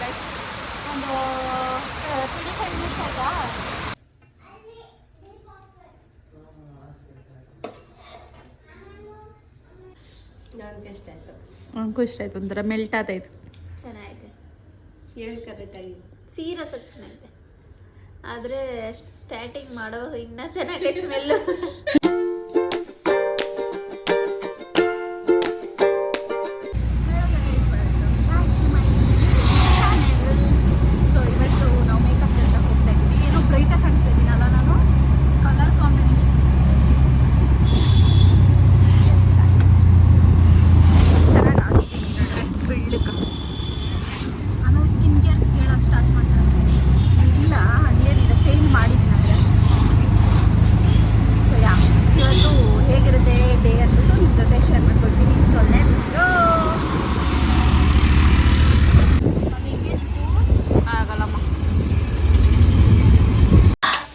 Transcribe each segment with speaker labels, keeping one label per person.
Speaker 1: ತಗ್ಲಿಕೊಂಡಿದ್ದೀವಿ guys ಒಂದು twenty five minutes ಆಯ್ತಾ
Speaker 2: ನನಗೆ ಇಷ್ಟ ಆಯ್ತು,
Speaker 1: ಒಂಥರ ಮೆಲ್ಟ್ ಆತೈತೆ
Speaker 2: ಚೆನ್ನಾಗೈತೆ.
Speaker 3: ಹೇಳಿ ಕರೆಕ್ಟಾಗಿ
Speaker 2: ಸೀರೆ ಸ್ವಲ್ಪ ಚೆನ್ನಾಗಿದೆ. ಆದರೆ ಸ್ಟಾರ್ಟಿಂಗ್ ಮಾಡೋ ಇನ್ನೂ ಚೆನ್ನಾಗೈತೆ ಸ್ಮೆಲ್ಲು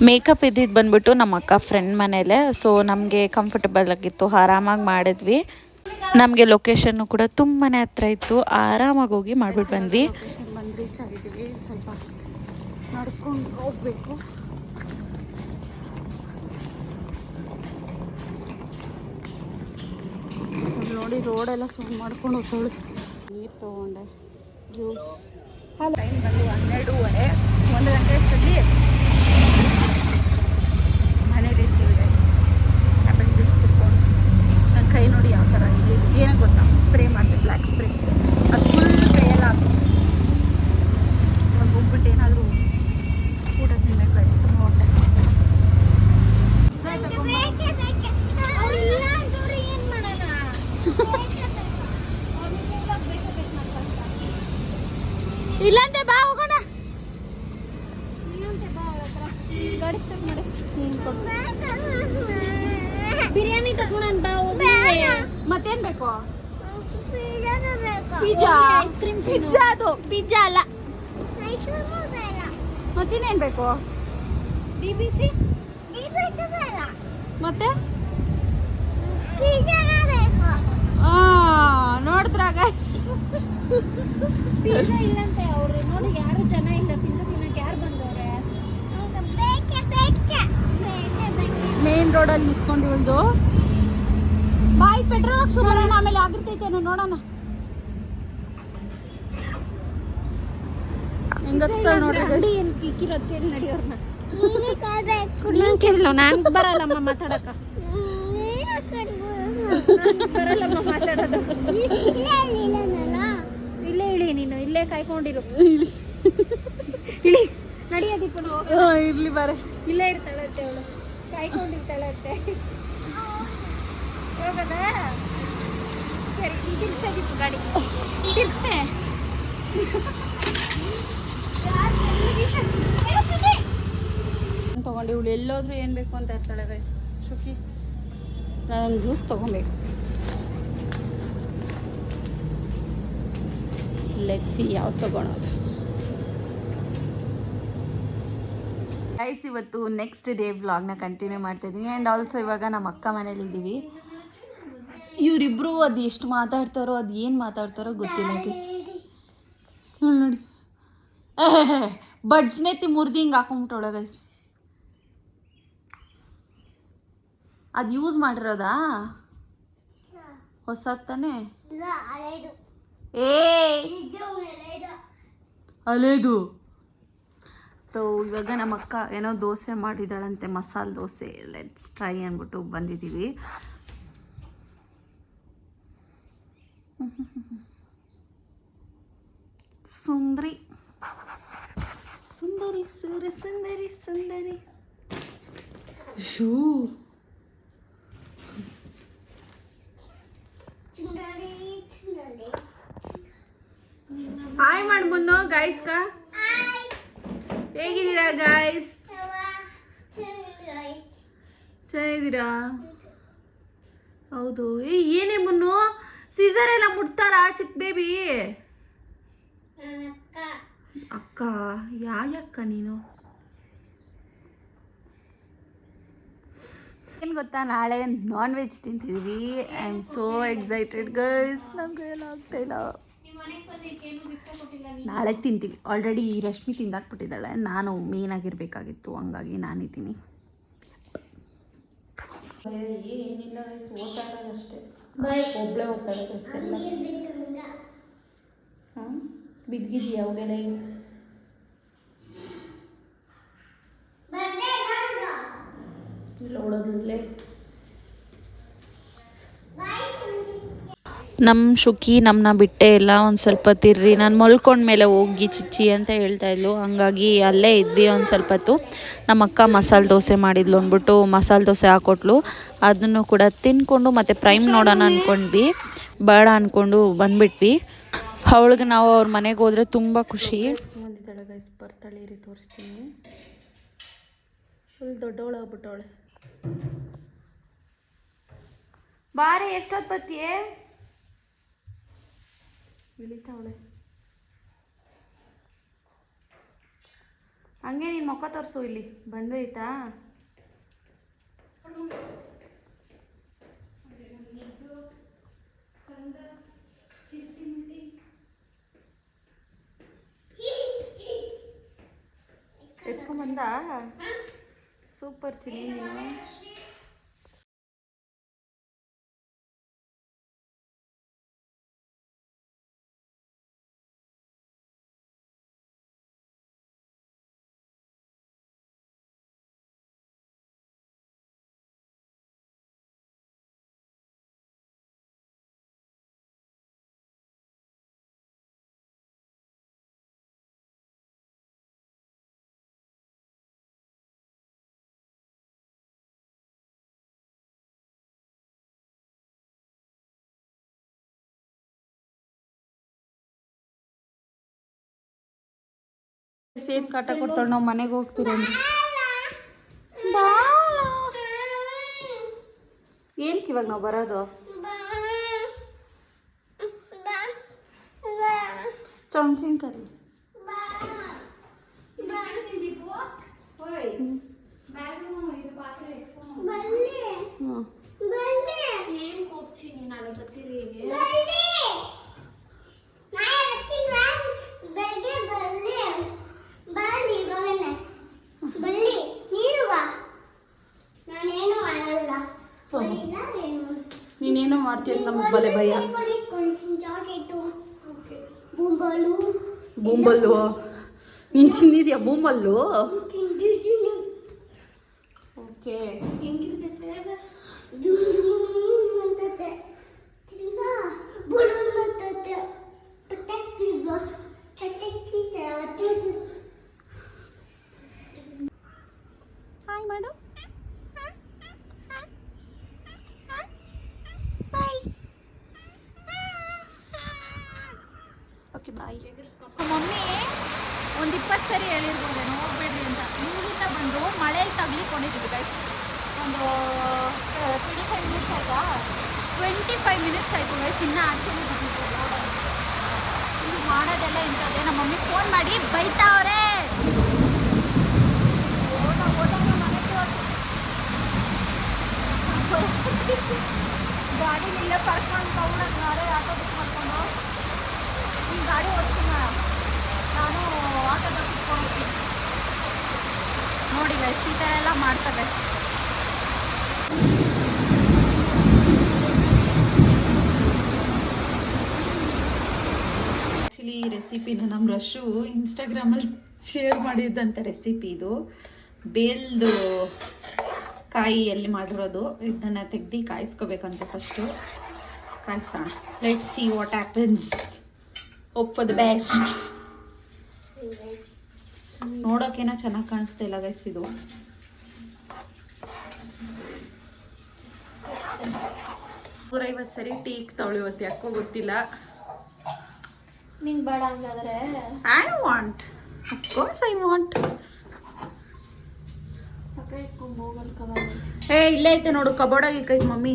Speaker 1: ಮೇಕಪ್ ಇದ್ದಿದ್ದು ಬಂದ್ಬಿಟ್ಟು ನಮ್ಮ ಅಕ್ಕ ಫ್ರೆಂಡ್ ಮನೇಲೆ ಸೊ ನಮಗೆ ಕಂಫರ್ಟಬಲ್ ಆಗಿತ್ತು. ಆರಾಮಾಗಿ ಮಾಡಿದ್ವಿ. ನಮಗೆ ಲೊಕೇಶನ್ನು ಕೂಡ ತುಂಬಾ ಹತ್ರ ಇತ್ತು. ಆರಾಮಾಗಿ ಹೋಗಿ ಮಾಡ್ಬಿಟ್ಟು ಬಂದ್ವಿ. ಲೊಕೇಶನ್ ಬಂದು ರೀಚ್ ಆಗಿದ್ದೀವಿ ಸ್ವಲ್ಪ ನಡ್ಕೊಂಡು ಹೋಗಬೇಕು ಇಲ್ಲಿ ನೋಡಿ ರೋಡೆಲ್ಲ ಮಾಡ್ಕೊಂಡು ಹೋಗ್ತಾಳೆ. ನೀರು ತೊಗೊಂಡೆ. ಜ್ಯೂಸ್ ಹಲೋ ಟೈಮ್ ಬಂದು ಹನ್ನೆರಡೂವರೆ ಒಂದು ಗಂಟೆ ಅಷ್ಟರಲ್ಲಿ ಮನೇಲಿ ಇರ್ತೀವಿ ಗೈಸ್ ಆ್ಯಪಲ್ ಜ್ಯೂಸ್ ಕುತ್ಕೊಂಡು ನನ್ನ ಕೈ ನೋಡಿ ಯಾವ ಥರ ಇದೆ ಏನಕ್ಕೆ ಗೊತ್ತಾ ಸ್ಪ್ರೇ ಮಾಡ್ತೀವಿ ಬ್ಲ್ಯಾಕ್ ಸ್ಪ್ರೇ ಅದು ಫುಲ್ ಕೈಯೆಲ್ಲ ಹಾಕು ಒಂದು ಹೋಗ್ಬಿಟ್ಟು ಏನಾದರೂ ಊಟ ತಿನ್ನಬೇಕು ಗೈಸ್ ತುಂಬ ಹೊಟ್ಟೆ
Speaker 2: ಏನ್ ಮಾಡೋಣ
Speaker 1: ಇಲ್ಲಂತೆ ಬಾ ಹೋಗೋಣ
Speaker 2: ಇಲ್ಲಂತೆ ಬಾ ಅವ್ರ ಹತ್ರ ಗಾಡಿ ಸ್ಟಾರ್ಟ್ ಮಾಡಿ. ಬಿರಿಯಾನಿ ತಗೊಂಡ್ ಬಾ
Speaker 1: ಮತ್ತೇನು ಬೇಕು?
Speaker 2: ಪಿಜ್ಜಾ ಐಸ್ ಕ್ರೀಮ್
Speaker 1: ಪಿಜ್ಜಾ ಅದು. ಪಿಜ್ಜಾ ಅಲ್ಲ. ಮತ್ತಿನ್ನೇನು ಬೇಕು?
Speaker 2: ಬಿ ಬಿ ಸಿ
Speaker 1: ಮತ್ತೆ? ನೋಡಿದ್ರಾಗ?
Speaker 2: ಪಿಜ್ಜಾ ಇಲ್ಲಂತೆ ಅವ್ರು. ನೋಡಿ ಯಾರು ಜನ ಇಲ್ಲ ಪಿಜ್ಜಾ ತಿನ್ನಕ್ಕೆ ಯಾರು ಬಂದವ್ರೆ
Speaker 1: ಮೇನ್ ರೋಡಲ್ಲಿ ನಿಂತ್ಕೊಂಡು ಇಳ್ದು ಬಾಯ್ ಪೆಟ್ರೋಲ್ ಹಾಕ್ಸು ಬರೋಣ ಆಮೇಲೆ ಆಗಿರ್ತೈತೇನೋ ನೋಡೋಣ. ಹೆಂಗ್ ಹತ್ತಾಳ್ ನೋಡ್ರಿ guys.
Speaker 2: ಅಂಗಡಿ ಏನ್ ಇಕ್ಕಿರೋದ್ ಕೇಳಿ ನಡಿಯೋರ್ನ ನೀನ್ ಕೇಳಲ್ಲ ನಾನ್ ಬರಲ್ಲಮ್ಮ ಮಾತಾಡಕ ನಾನ್ ಬರಲ್ಲಮ್ಮ ಮಾತಾಡೋದು. ಇಲ್ಲೇ ಇಳಿ ನೀನು ಇಲ್ಲೇ ಕಾಯ್ಕೊಂಡಿರು. ಇಳಿ. ನಡಿಯ ದೀಪನ ಹೋಗೋಣ.
Speaker 1: ಆ, ಇರ್ಲಿ ಬಾರೆ.
Speaker 2: ಇಲ್ಲೇ ಇರ್ತಾಳತ್ತೆ ಅವಳು. ಕಾಯ್ಕೊಂಡಿರ್ತಾಳತ್ತೆ ಹೋಗದ? ಸರಿ ತಿರ್ಗ್ಸೆ ದೀಪು ಗಾಡಿ. ತಿರ್ಗ್ಸೆ
Speaker 1: ತಗೊಂಡು ಇವಳು ಎಲ್ಲೋದ್ರೂ ಏನು ಬೇಕು ಅಂತ ಇರ್ತಾಳೆ ಗೈಸ್ ಶುಕಿ ನಾನು ಜ್ಯೂಸ್ ತೊಗೊಬೇಕು. ಲೆಟ್ಸಿ ಯಾವ್ದು ತಗೊಳೋದು? ಗೈಸ್ ಇವತ್ತು ನೆಕ್ಸ್ಟ್ ಡೇ ವ್ಲಾಗ್ನ ಕಂಟಿನ್ಯೂ ಮಾಡ್ತಾ ಇದ್ದೀನಿ. ಆ್ಯಂಡ್ ಆಲ್ಸೋ ಇವಾಗ ನಮ್ಮ ಅಕ್ಕ ಮನೇಲಿ ಇದ್ದೀವಿ ಇವರಿಬ್ಬರು ಅದು ಎಷ್ಟು ಮಾತಾಡ್ತಾರೋ ಅದು ಏನು ಮಾತಾಡ್ತಾರೋ ಗೊತ್ತಿಲ್ಲ ಗೈಸ್ ನೋಡಿ. ಬಡ್ಸ್ನೇ ತಿ ಮುರಿದು ಹಿಂಗೆ ಹಾಕೊಂಬಿಟ್ಟೋಳ ಗೈಸ್ ಅದು ಯೂಸ್ ಮಾಡಿರೋದಾ? ಹೊಸ ತಾನೇ ಏ ಅಲೇದು. ಸೊ ಇವಾಗ ನಮ್ಮ ಅಕ್ಕ ಏನೋ ದೋಸೆ ಮಾಡಿದಾಳಂತೆ ಮಸಾಲೆ ದೋಸೆ. ಲೆಟ್ಸ್ ಟ್ರೈ ಅಂದ್ಬಿಟ್ಟು ಬಂದಿದ್ದೀವಿ ಸುಂದರಿ. ಸುಂದರಿ ಸೂರ ಸುಂದರಿ ಸುಂದರಿ. ಶೂ. ಹಾಯ್ ಮಾಡ್ಬೋದು ಮುನ್ನು ಗಾಯ್ಸ್ಕ ಹೇಗಿದ್ದೀರಾ ಗಾಯ್ಸ್ ಚೆನ್ನಾಗಿದ್ದೀರಾ? ಹೌದು. ಏ, ಏನೇ ಮುನ್ನು? ಸೀಸರ್ ಎಲ್ಲ ಮುಟ್ತಾರಾ, ಚಿಕ್ಕ ಬೇಬಿ ಅಕ್ಕ. ಯಾಯಕ್ಕ ನೀನು? ಏನು ಗೊತ್ತಾ, ನಾಳೆ ನಾನ್ ವೆಜ್ ತಿಂತಿದ್ವಿ. I am so excited girls ನಂಗೆ ಎಲ್ಲ ಆಗ್ತಾ ಇಲ್ಲ. ನಾಳೆ ತಿಂತೀವಿ. ಆಲ್ರೆಡಿ ರಶ್ಮಿ ತಿಂದಾಕ್ಬಿಟ್ಟಿದ್ದಾಳೆ. ನಾನು ಮೇನ್ ಆಗಿರ್ಬೇಕಾಗಿತ್ತು. ಹಂಗಾಗಿ ನಾನಿದ್ದೀನಿ. ಏನಿಲ್ಲ ಹಾಂ? ಬಿದ್ದಿದೆಯಾ ಅವಾಗೆಲ್ಲ ಇಲ್ಲ ಓಡೋದಿಲ್ಲೇ. ನಮ್ಮ ಶುಕಿ ನಮ್ಮನ್ನ ಬಿಟ್ಟೆ ಇಲ್ಲ, ಒಂದು ಸ್ವಲ್ಪ ತಿರ್ರಿ. ನಾನು ಮಲ್ಕೊಂಡ್ಮೇಲೆ ಹೋಗಿ ಚಿಚ್ಚಿ ಅಂತ ಹೇಳ್ತಾ ಇದ್ಲು. ಹಂಗಾಗಿ ಅಲ್ಲೇ ಇದ್ವಿ ಒಂದು ಸ್ವಲ್ಪ ಹೊತ್ತು ನಮ್ಮ ಅಕ್ಕ ಮಸಾಲೆ ದೋಸೆ ಮಾಡಿದ್ಲು ಅಂದ್ಬಿಟ್ಟು ಮಸಾಲೆ ದೋಸೆ ಹಾಕೊಟ್ಲು. ಅದನ್ನು ಕೂಡ ತಿನ್ಕೊಂಡು ಮತ್ತು ಪ್ರೈಮ್ ನೋಡೋಣ ಅಂದ್ಕೊಂಡ್ವಿ ಬೇಡ ಅಂದ್ಕೊಂಡು ಬಂದ್ಬಿಟ್ವಿ. ಅವಳಿಗೆ ನಾವು ಅವ್ರ ಮನೆಗೆ ಹೋದರೆ ತುಂಬ ಖುಷಿ. ತೋರಿಸ್ತೀನಿ ಫುಲ್ ದೊಡ್ಡವಳಾಗ್ಬಿಟ್ಟವಳೆ ಬಾರಿ ಎಷ್ಟೊತ್ತು ಬತ್ತೀಯೇ ಇಳಿತಾವಳೆ ಹಂಗೆ ನೀನು ಮುಖ ತೋರಿಸು ಇಲ್ಲಿ. ಬಂದೋಯ್ತಾ ಎತ್ಕೊಂಡ್ಬಂದ ಸೂಪರ್ ಚಿನ್ನಿ ನೀನು. ಸೇಟ್ ಕಾಟ ಕೊಡ್ತಾಳೆ ನಾವು ಮನೆಗೆ ಹೋಗ್ತೀರಿ ಅಂದ್ರೆ ಏನಕ್ಕೆ ಇವಾಗ ನಾವು ಬರೋದು? ಚೌಂಚಿನ್ ಕರಿ ಹ್ಞೂ
Speaker 2: ಏನ್ ಹೋಗ್ತೀನಿ ನಾಳೆ ಬರ್ತೀರಿ
Speaker 1: ನೀನೇನೋ ಮಾಡ್ತೀಯ ಅಂತ ನಮ್ಗೆ ಬಲೆ ಭಯ.
Speaker 2: ಬೂಂಬಲು.
Speaker 1: ಬೂಂಬಲ್ಲು ನೀನು ತಿಂದಿದ್ಯಾ ಬೂಂಬಲ್ಲು? ಓಕೆ. ಹಾಯ್ ದುಮ್ ಓಕೆ ಬಾಯ್ ಮಮ್ಮಿ, ಒಂದು ಇಪ್ಪತ್ತು ಸರಿ ಹೇಳಿರ್ಬೋದೇನು ಹೋಗ್ಬೇಡ್ರಿ ಅಂತ. ಇಲ್ಲಿಂದ ಬಂದು ಮಳೆಯಲ್ಲಿ ತಗ್ಲಿಕೊಂಡಿದ್ದೀವಿ ಗೈಸ್ ಒಂದು ಟ್ವೆಂಟಿ ಫೈವ್ ಮಿನಿಟ್ಸ್ ಆಯ್ತಾ? ಟ್ವೆಂಟಿ ಫೈವ್ ಮಿನಿಟ್ಸ್ ಆಯಿತು ಗೈಸ್ ಇನ್ನೂ ಆಚೆನೇ ಬಿದ್ದಿತ್ತು ಇದು ಮಾಡೋದೆಲ್ಲ ಇಂಥದ್ದೇ ನಮ್ಮ ಮಮ್ಮಿ ಫೋನ್ ಮಾಡಿ ಬೈತಾವ್ರೆ ಓಡ ಮನೆಗೆ ಗಾಡಿ ಇಲ್ಲೇ ಪಾರ್ಕ್ ಮಾಡಿ ತಗೊಂಡು ನಾಳೆ ಆಟೋ ಬುಕ್ ಮಾಡ್ಕೊಂಡು ಈ ಗಾಡಿ ಓಡಿಸ್ತೀನಿ ನಾನು ಆಟೋದಲ್ಲಿ ಕುತ್ಕೊಂಡು ಹೋಗ್ತೀನಿ ನೋಡಿ ಗೈಸ್ ಈ ಥರ ಎಲ್ಲ ಮಾಡ್ತವೆ. ಆ್ಯಕ್ಚುಲಿ ಈ ರೆಸಿಪಿನ ನಮ್ಮ ರಶು ಇನ್ಸ್ಟಾಗ್ರಾಮಲ್ಲಿ ಶೇರ್ ಮಾಡಿದ್ದಂಥ ರೆಸಿಪಿ ಇದು. ಬೇಲ್ದು ಕಾಯಿಯಲ್ಲಿ ಮಾಡಿರೋದು, ಇದನ್ನು ತೆಗ್ದು ಕಾಯಿಸ್ಕೋಬೇಕಂತ first ಕಾಯಿಸೋಣ. Let see what happens hope for the best ನೋಡೋಕೇನೋ ಚೆನ್ನಾಗಿ ಕಾಣಿಸ್ತಾ ಇಲ್ಲ ಗೈಸ್ ಇದು. ನೂರೈವತ್ತು ಸರಿ ಟೀಕ್ ತಗೊಳ್ಳಿ ಇವತ್ತು ಯಾಕೋ ಗೊತ್ತಿಲ್ಲ.
Speaker 2: ನಿಂಗೆ ಬೇಡ ಹಂಗಾದ್ರೆ.
Speaker 1: I want of course I want ಏ ಇಲ್ಲೇ ಐತೆ ನೋಡು ಕಬೋರ್ಡಾಗಿ ಕೈ ಮಮ್ಮಿ.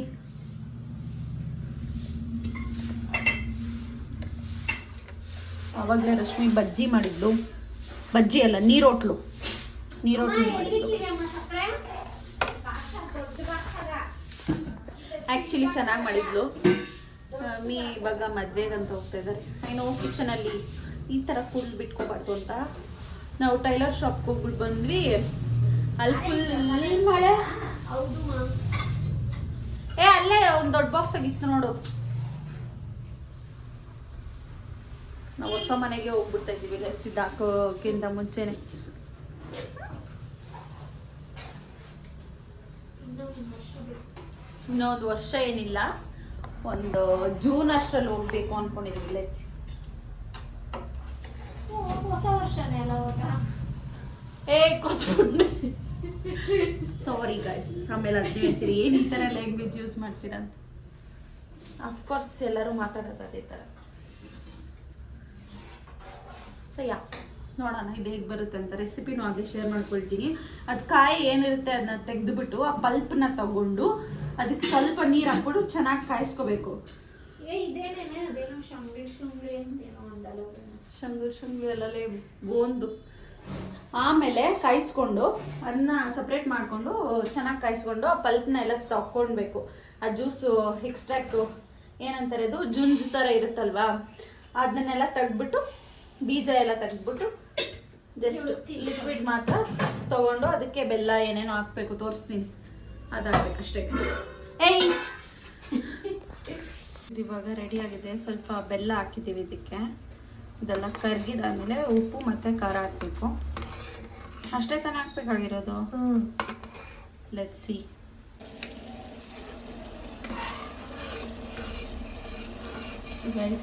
Speaker 1: ಅವಾಗಲೇ ರಶ್ಮಿ ಬಜ್ಜಿ ಮಾಡಿದ್ಲು. ಬಜ್ಜಿ ಅಲ್ಲ ನೀರೋಟ್ಲು. ನೀರೋಟ್ಲು ಆ್ಯಕ್ಚುಲಿ ಚೆನ್ನಾಗಿ ಮಾಡಿದ್ಲು. ಮೀ ಇವಾಗ ಮದ್ವೆಗಂತ ಹೋಗ್ತಾ ಇದ್ದಾರೆ ಏನೋ ಕಿಚನಲ್ಲಿ ಈ ಥರ ಫುಲ್ ಬಿಟ್ಕೋಬಾರ್ದು ಅಂತ. ನಾವು ಟೈಲರ್ ಶಾಪ್ಗೆ ಹೋಗ್ಬಿಟ್ಟು ಬಂದ್ವಿ. ಅಲ್ಲಿ ಫುಲ್ ಮಳೆ. ಏ ಅಲ್ಲೇ ಒಂದು ದೊಡ್ಡ ಬಾಕ್ಸ್ ಆಗಿತ್ತು ನೋಡು. ನಾವು ಹೊಸ ಮನೆಗೆ ಹೋಗ್ಬಿಡ್ತಾ ಇದ್ದೀವಿ ಲೆಸ್ಸಿದ್ದು ಹಾಕೋಕ್ಕಿಂತ ಮುಂಚೆನೆ. ಇನ್ನೊಂದು ವರ್ಷ ಏನಿಲ್ಲ. ಒಂದು ಜೂನ್ ಅಷ್ಟರಲ್ಲಿ ಹೋಗ್ಬೇಕು ಅನ್ಕೊಂಡಿದ್ವಿ ಲೆಚ್ಚಿ
Speaker 2: ಹೊಸ ವರ್ಷನೇ ಅಲ್ಲ
Speaker 1: ಏ ಕೂತ್ಕೊಂಡೆ. ಸಾರಿ ಗೈಸ್ ಆಮೇಲೆ ಅದು ಹೇಳ್ತೀರಿ ಏನು ಈ ಥರ ಲ್ಯಾಂಗ್ವೇಜ್ ಯೂಸ್ ಮಾಡ್ತೀರಾ ಅಫ್ಕೋರ್ಸ್ ಎಲ್ಲರೂ ಮಾತಾಡೋದು ಅದೇ ಥರ ಸೊ ಯಾ ನೋಡೋಣ ಇದು ಹೇಗೆ ಬರುತ್ತೆ ಅಂತ ರೆಸಿಪಿನೂ ಹಾಗೆ ಶೇರ್ ಮಾಡ್ಕೊಳ್ತೀನಿ. ಅದು ಕಾಯಿ ಏನಿರುತ್ತೆ ಅದನ್ನ ತೆಗೆದುಬಿಟ್ಟು ಆ ಪಲ್ಪನ್ನ ತಗೊಂಡು ಅದಕ್ಕೆ ಸ್ವಲ್ಪ ನೀರು ಹಾಕ್ಬಿಟ್ಟು ಚೆನ್ನಾಗಿ ಕಾಯಿಸ್ಕೋಬೇಕು.
Speaker 2: ಅದೇನೋ ಶಂಗ್ರಿ
Speaker 1: ಅಲ್ಲೇ ಬೋಂದು ಆಮೇಲೆ ಕಾಯಿಸ್ಕೊಂಡು ಅದನ್ನ ಸಪ್ರೇಟ್ ಮಾಡಿಕೊಂಡು ಚೆನ್ನಾಗಿ ಕಾಯಿಸ್ಕೊಂಡು ಆ ಪಲ್ಪ್ನ ಎಲ್ಲ ತಕ್ಕೊಳ್ಬೇಕು ಆ ಜ್ಯೂಸು ಎಕ್ಸ್ಟ್ರಾಕ್ಟು ಏನಂತಾರೆ ಅದು? ಜುಂಜ್ ಥರ ಇರುತ್ತಲ್ವಾ? ಅದನ್ನೆಲ್ಲ ತೆಗ್ದ್ಬಿಟ್ಟು ಬೀಜ ಎಲ್ಲ ತೆಗೆದ್ಬಿಟ್ಟು ಜಸ್ಟ್ ಲಿಕ್ವಿಡ್ ಮಾತ್ರ ತಗೊಂಡು ಅದಕ್ಕೆ ಬೆಲ್ಲ ಏನೇನೋ ಹಾಕ್ಬೇಕು ತೋರಿಸ್ತೀನಿ. ಅದಾಗಬೇಕು ಅಷ್ಟೇ. ಏಯ್! ಇದು ಇವಾಗ ರೆಡಿ ಆಗಿದೆ. ಸ್ವಲ್ಪ ಬೆಲ್ಲ ಹಾಕಿದ್ದೀವಿ ಇದಕ್ಕೆ. ಇದೆಲ್ಲ ಕರ್ಗಿದಾದ್ಮೇಲೆ ಉಪ್ಪು ಮತ್ತು ಖಾರ ಹಾಕಬೇಕು. ಅಷ್ಟೇ ತಾನೇ ಹಾಕ್ಬೇಕಾಗಿರೋದು? ಲೆಟ್ಸಿ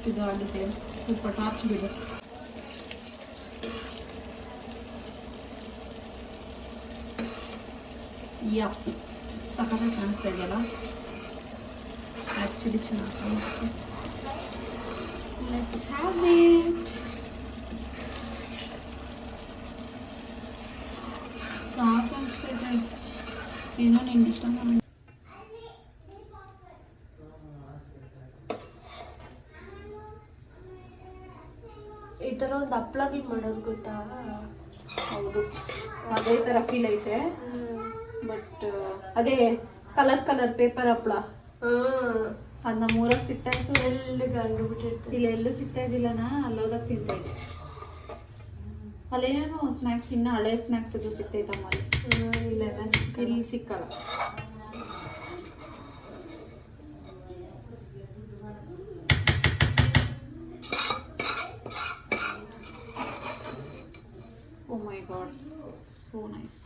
Speaker 1: ಇದು ಆಗಿದೆ. ಸ್ವಲ್ಪ ಟಾರ್ಚ್ ಬಿಡು. ಯಾ ಸಖತ್ತಾಗಿ ಕಾಣಿಸ್ತಾ ಇದೆಯಲ್ಲ ಆ್ಯಕ್ಚುಲಿ ಚೆನ್ನಾಗಿ ಕಾಣಿಸ್ತು ಲೆಟ್ಸ್ ಹ್ಯಾವ್ ಇಟ್ ಸಾಕು ಅನ್ಸ್ತೈತೆ ಏನೋ ನಿಂಗೆ ಇಷ್ಟ ಮಾಡಿ
Speaker 3: ಈ ಥರ ಒಂದು ಹಪ್ಳಗಳು ಮಾಡೋರು ಗೊತ್ತಾ
Speaker 1: ಹೌದು ಅದೇ ಥರ ಫೀಲ್ ಐತೆ ಬಟ್ ಅದೇ ಕಲರ್ ಕಲರ್ ಪೇಪರ್ ಹಪ್ಪಳ. ಅದ್ ನಮ್ಮ ಊರಾಗ ಸಿಗ್ತಾ ಇತ್ತು.
Speaker 3: ಎಲ್ಲ ಗಂಡು ಇಲ್ಲ
Speaker 1: ಇಲ್ಲಿ ಎಲ್ಲೂ ಸಿಗ್ತಾ ಇದ್ದಿಲ್ಲನಾ ಅಲ್ಲೋದಾಗ ತಿಂತಾ ಇದ್ದೆ. ಅಲ್ಲೇನೇನು ಸ್ನ್ಯಾಕ್ಸ್ ಇನ್ನು ಹಳೆ ಸ್ನ್ಯಾಕ್ಸ್ ಅದು ಸಿಗ್ತೈತಮ್ಮ ಅಲ್ಲಿ
Speaker 3: ಇಲ್ಲೆಲ್ಲ
Speaker 1: ಇಲ್ಲಿ ಸಿಕ್ಕಲ್ಲ. Oh my god so nice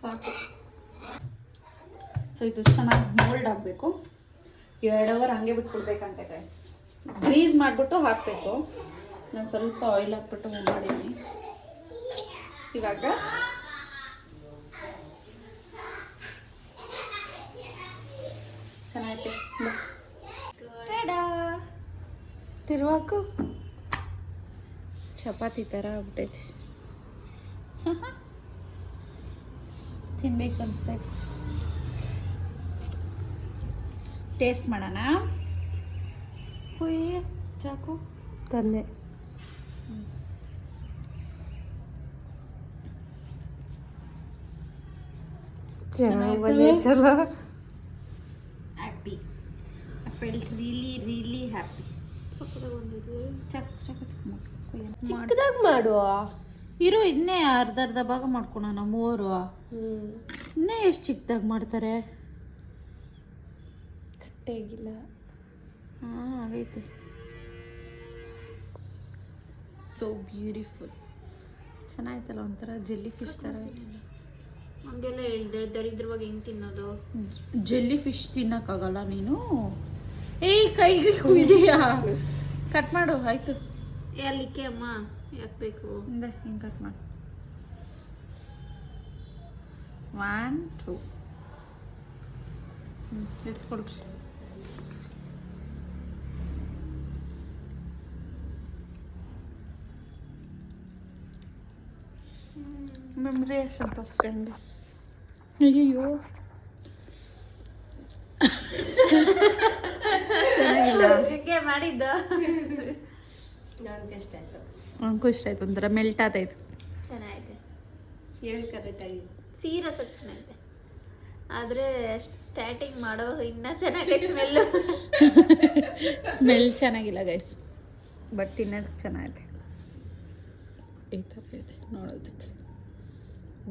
Speaker 1: ಸಾಕು ಸೊ ಇದು ಚೆನ್ನಾಗಿ ಮೋಲ್ಡ್ ಆಗಬೇಕು. ಎರಡು ಅವರ್ ಹಂಗೆ ಬಿಟ್ಬಿಡ್ಬೇಕಂತೆ ಗೈಸ್ ಗ್ರೀಸ್ ಮಾಡಿಬಿಟ್ಟು ಹಾಕಬೇಕು. ನಾನು ಸ್ವಲ್ಪ ಆಯಿಲ್ ಹಾಕ್ಬಿಟ್ಟು ಮಾಡಿದ್ದೀನಿ ಇವಾಗ ಚೆನ್ನಾಗೈತೆ.
Speaker 3: ತಿರುವಾಕು.
Speaker 1: ಚಪಾತಿ ಥರ ಆಗ್ಬಿಟ್ಟೈತಿ. ತಿನ್ಬೇಕು ಅನಿಸ್ತೈತೆ ಟೇಸ್ಟ್ ಮಾಡೋಣ. ಕುಯ್ ಚಾಕು.
Speaker 3: ತಂದೆ. ಚೆನ್ನಾಗಿ ಬಂದೈತಲ್ಲ
Speaker 1: happy I felt really really happy ಚಿಕ್ಕದಾಗ ಮಾಡು.
Speaker 3: ಮಾಡುವ?
Speaker 1: ಇರು ಇದನ್ನೇ ಅರ್ಧ ಅರ್ಧ ಭಾಗ ಮಾಡ್ಕೊಳೋಣ ಮೂರು
Speaker 3: ಹ್ಮ್.
Speaker 1: ಇನ್ನೇ ಎಷ್ಟು ಚಿಕ್ಕದಾಗ ಮಾಡ್ತಾರೆ?
Speaker 3: ಕಟ್ಟೆಗಿಲ್ಲ
Speaker 1: ಹಾಂ ಆಗೈತೆ. ಸೋ ಬ್ಯೂಟಿಫುಲ್ ಚೆನ್ನಾಯ್ತಲ್ಲ ಒಂಥರ ಜೆಲ್ಲಿ ಫಿಶ್ ಥರ
Speaker 2: ಹಂಗೆಲ್ಲ ಹೇಳ್ದೆ ದರಿದ್ರವಾಗಿ ಹೆಂಗೆ ತಿನ್ನೋದು?
Speaker 1: ಜೆಲ್ಲಿ ಫಿಶ್ ತಿನ್ನೋಕ್ಕಾಗಲ್ಲ ನೀನು? ಏಯ್ ಕೈಗೆ ಕುಯ್ದೆಯಾ? ಕಟ್ ಮಾಡು ಆಯಿತು.
Speaker 2: ಎಲ್ಲಿಕ್ಕೆ ಅಲ್ಲಿಕ್ಕೆ ಅಮ್ಮ ಯಾಕೆ ಬೇಕು?
Speaker 1: ಹಿಂದೆ ಹಿಂಗೆ ಕಟ್ ಮಾಡು. ಒನ್ ಟೂ ಎತ್ಕೊಳ್ರಿ ಮೆಮ್ರಿ ಸಂತೋಷ್ ಫ್ರೆಂಡ್ ಅಯ್ಯೋ ಚೆನ್ನಾಗಿಲ್ಲ
Speaker 2: ಹಿಂಗೆ ಮಾಡಿದ್ದು
Speaker 3: ನನಗೆ ಇಷ್ಟ ಆಯ್ತು
Speaker 1: ನನಗೂ ಇಷ್ಟ ಆಯ್ತು ಒಂಥರ ಮೆಲ್ಟ್ ಆದೈತು
Speaker 2: ಚೆನ್ನಾಗಿದೆ.
Speaker 3: ಏನು ಕರೆಕ್ಟಾಗಿ
Speaker 2: ಸೀರೆ ಸತ್ ಚೆನ್ನಾಗಿದೆ. ಆದರೆ ಸ್ಟಾರ್ಟಿಂಗ್ ಮಾಡುವಾಗ ಇನ್ನೂ ಚೆನ್ನಾಗೈತೆ ಸ್ಮೆಲ್
Speaker 1: ಸ್ಮೆಲ್ ಚೆನ್ನಾಗಿಲ್ಲ ಗೈಸ್ ಬಟ್ ತಿನ್ನೋದಕ್ಕೆ ಚೆನ್ನಾಗಿದೆ ಈ ಥರ ಇದೆ ನೋಡೋದಕ್ಕೆ.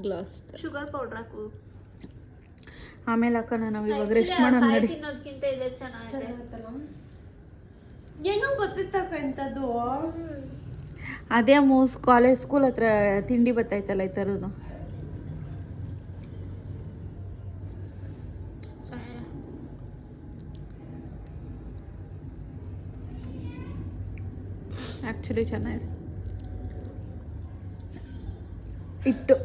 Speaker 1: ಗ್ಲಾಸ್
Speaker 2: ಶುಗರ್ ಪೌಡ್ರ್ ಹಾಕು.
Speaker 1: ಆಮೇಲೆ ಅಕ್ಕ ನಾವು ಇವಾಗ ರೆಸ್ಟ್ ಮಾಡೋಣ ನೋಡಿ.
Speaker 2: ತಿನ್ನೋದಕ್ಕಿಂತ ತಿನ್ನೋದ್ಕಿಂತ ಇದೆ ಚೆನ್ನಾಗಿದೆ.
Speaker 3: ಏನೋ ಗೊತ್ತಿತ್ತಕ್ಕ ಇಂಥದ್ದು.
Speaker 1: ಅದೇ ಮೂಸ್ ಕಾಲೇಜ್ ಸ್ಕೂಲ್ ಹತ್ರ ತಿಂಡಿ ಬತ್ತೈತಲ್ಲ ಈ ಥರದ್ದು. ಆ್ಯಕ್ಚುಲಿ ಚೆನ್ನಾಗಿದೆ. ಇಟ್ಟು.